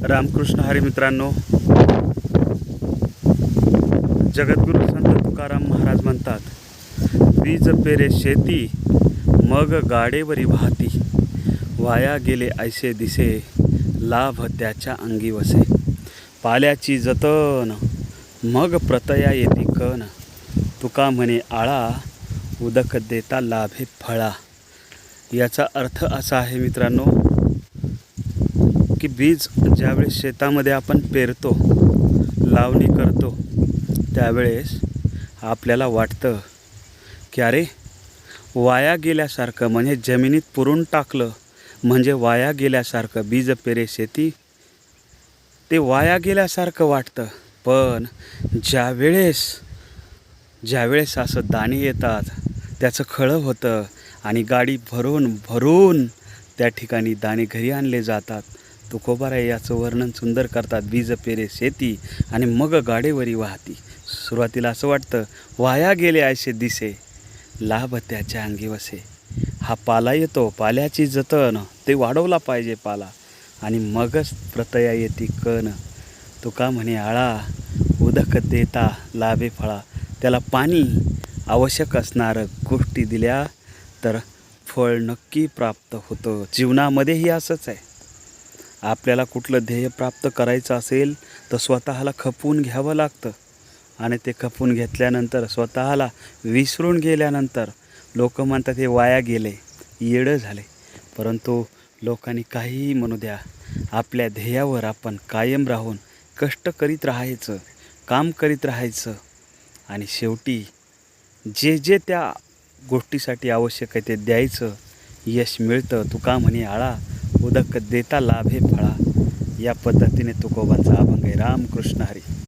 रामकृष्ण हरी मित्रांनो जगद्गुरु संत तुकाराम महाराज म्हणतात बीज पेरे शेती मग गाडेवरी वाहती. वाया गेले ऐसे दिसे लाभ त्याच्या अंगी वसे. पाल्याची जतन मग प्रतया येती कण. तुका म्हणे आळा उदक देता लाभे फळा. याचा अर्थ असा आहे मित्रांनो की बीज ज्यावेळेस शेतामध्ये आपण पेरतो लावणी करतो त्यावेळेस आपल्याला वाटतं की अरे वाया गेल्यासारखं म्हणजे जमिनीत पुरून टाकलं म्हणजे वाया गेल्यासारखं बीज पेरे शेती. ते वाया गेल्यासारखं वाटतं पण ज्यावेळेस ज्यावेळेस असं दाणे येतात त्याचं खळं होतं आणि गाडी भरून भरून त्या ठिकाणी दाणे घरी आणले जातात तुकोबाराय याचं वर्णन सुंदर करतात. बीज पेरे शेती आणि मग गाडेवरी वाहती. सुरुवातीला असं वाटतं वाया गेले आयसे दिसे. लाभ त्याच्या अंगी वसे. हा पाला येतो पाल्याची जतन. ते वाढवला पाहिजे पाला. आणि मगच प्रतया येते कण. तुका म्हणे आळा उदक देता लाभे फळा. त्याला पाणी आवश्यक असणारं गोष्टी दिल्या तर फळ नक्की प्राप्त होतं. जीवनामध्येही असंच आहे. आपल्याला कुठलं ध्येय प्राप्त करायचं असेल तर स्वतःला खपवून घ्यावं लागतं. आणि ते खपवून घेतल्यानंतर स्वतःला विसरून गेल्यानंतर लोक म्हणतात हे वाया गेले येडं झाले. परंतु लोकांनी काहीही म्हणू द्या आपल्या ध्येयावर आपण कायम राहून कष्ट करीत राहायचं काम करीत राहायचं. आणि शेवटी जे जे त्या गोष्टीसाठी आवश्यक आहे ते द्यायचं. यश मिळतं तुका म्हणे आळा उदक देता लाभे फळा. या पद्धतीने तुकोबांचा अभंग आहे. रामकृष्ण हरी.